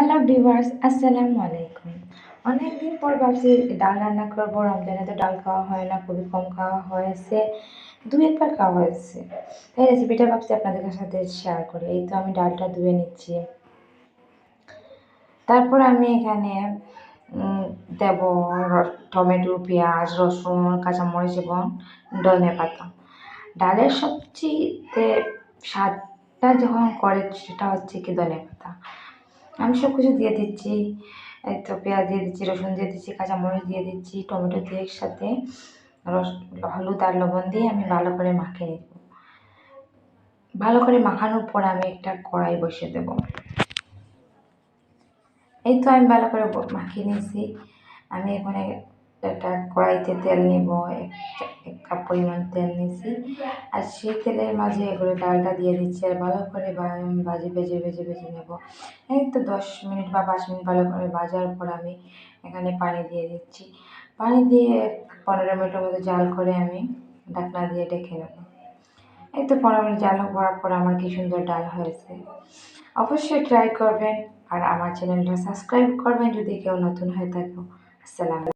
Hello viewers আসসালামু আলাইকুম। অনেক দিন পর ভাবছি ডাল রান্না করব। রমজানে তো ডাল খাওয়া হয় না, খুবই কম খাওয়া হয়েছে। দু একবার খাওয়া হয়েছে। তাই রেসিপিটা ভাবছি আপনাদের সাথে শেয়ার করি। এই তো আমি ডালটা ধুয়ে নিচ্ছি। তারপর আমি এখানে দেব টমেটো, পেঁয়াজ, রসুন, কাঁচামরিচ এবং ধনে পাতা। ডালের সবচেয়ে স্বাদটা যখন করে সেটা হচ্ছে কি ধনে পাতা। আমি সব কিছু দিয়ে দিচ্ছি। তো পেঁয়াজ দিয়ে দিচ্ছি, রসুন দিয়ে দিচ্ছি, কাঁচামরিচ দিয়ে দিচ্ছি, টমেটো দিয়ে একসাথে রস, হলুদ আর লবণ দিয়ে আমি ভালো করে মাখিয়ে নেব। ভালো করে মাখানোর পর আমি একটা কড়াই বসিয়ে দেব। এই তো আমি ভালো করে মাখিয়ে নিয়েছি। আমি এখানে একটা কড়াইতে তেল নেব কাপ পরিমাণ তেল নিয়েছি। আর সেই তেলের মাঝে এগুলো ডালটা দিয়ে দিচ্ছি আর ভালো করে ভাজি, ভেজে ভেজে ভেজে নেব। এই তো দশ মিনিট বা পাঁচ মিনিট ভালো করে ভাজার পর আমি এখানে পানি দিয়ে দিচ্ছি। পানি দিয়ে পনেরো মিনিটের মতো জাল করে আমি ঢাকনা দিয়ে ডেকে নেব। এই তো পনেরো মিনিট জাল করার পর আমার কি সুন্দর ডাল হয়েছে। অবশ্যই ট্রাই করবেন আর আমার চ্যানেলটা সাবস্ক্রাইব করবেন যদি কেউ নতুন হয়ে থাকো। আসসালাম